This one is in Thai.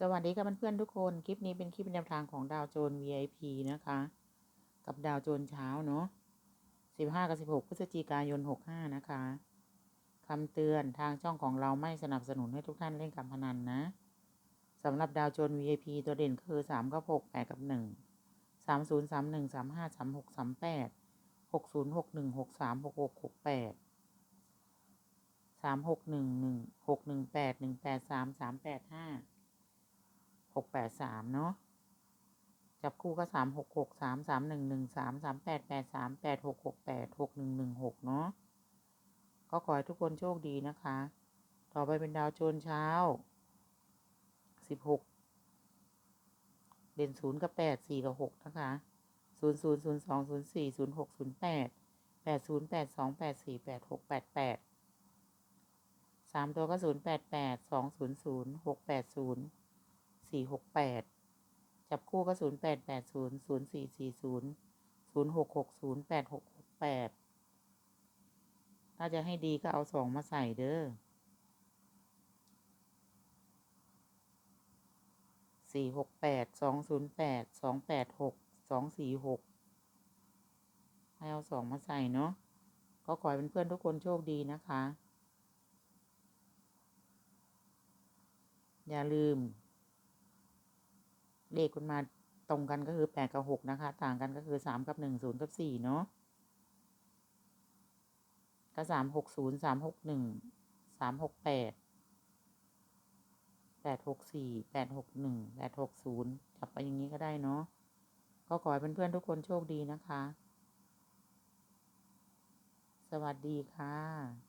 สวัสดีค่ะเพื่อนๆทุกคน คลิปนี้เป็นคลิปแนวทางของดาวโจน VIP นะคะ กับดาวโจนเช้าเนาะ15 กับ 16 พฤศจิกายน 65 นะคะคำเตือนทางช่องของเราไม่สนับสนุนให้ทุกท่านเล่นการพนันนะสำหรับดาวโจน VIP ตัวเด่นคือ 3 กับ 6 8 กับ 1 30 31 35 36 38 60 61 63 66 68 3 6 1 1 6 1 8 1 8 3 3 8 5 หกแปดสามเนาะจับคู่ก็สามหกหกสามสามหนึ่งหนึ่งสามสามแปดแปดสามแปดหกหกแปดหกหนึ่งหนึ่งหกเนาะก็ขอให้ทุกคนโชคดีนะคะ ต่อไปเป็นดาวโจนเช้าสิบหกเด่นศูนย์กับแปดสี่กับหกนะคะศูนย์ศูนย์ศูนย์สองศูนย์สี่ศูนย์หกศูนย์แปดแปดศูนย์แปดสองแปดสี่แปดหกแปดแปดสามตัวก็ศูนย์แปดแปดสองศูนย์ศูนย์หกแปดศูนย์ สี่หกแปดจับคู่ก็ศูนย์แปดแปดศูนย์ศูนย์สี่สี่ศูนย์ศูนย์หกหกศูนย์แปดหกหกแปดถ้าจะให้ดีก็เอาสองมาใส่เด้อสี่หกแปดสองศูนย์แปดสองแปดหกสองสี่หกให้เอาสองมาใส่เนาะก็ขอให้เพื่อนๆทุกคนโชคดีนะคะ อย่าลืม เลขคุณมาตรงกันก็คือแปดกับหกนะคะ ต่างกันก็คือสามกับหนึ่งศูนย์กับสี่เนาะก็สามหกศูนย์สามหกหนึ่งสามหกแปดแปดหกสี่แปดหกหนึ่งแปดหกศูนย์จับไปอย่างนี้ก็ได้เนาะก็ขอให้เพื่อนๆทุกคนโชคดีนะคะ สวัสดีค่ะ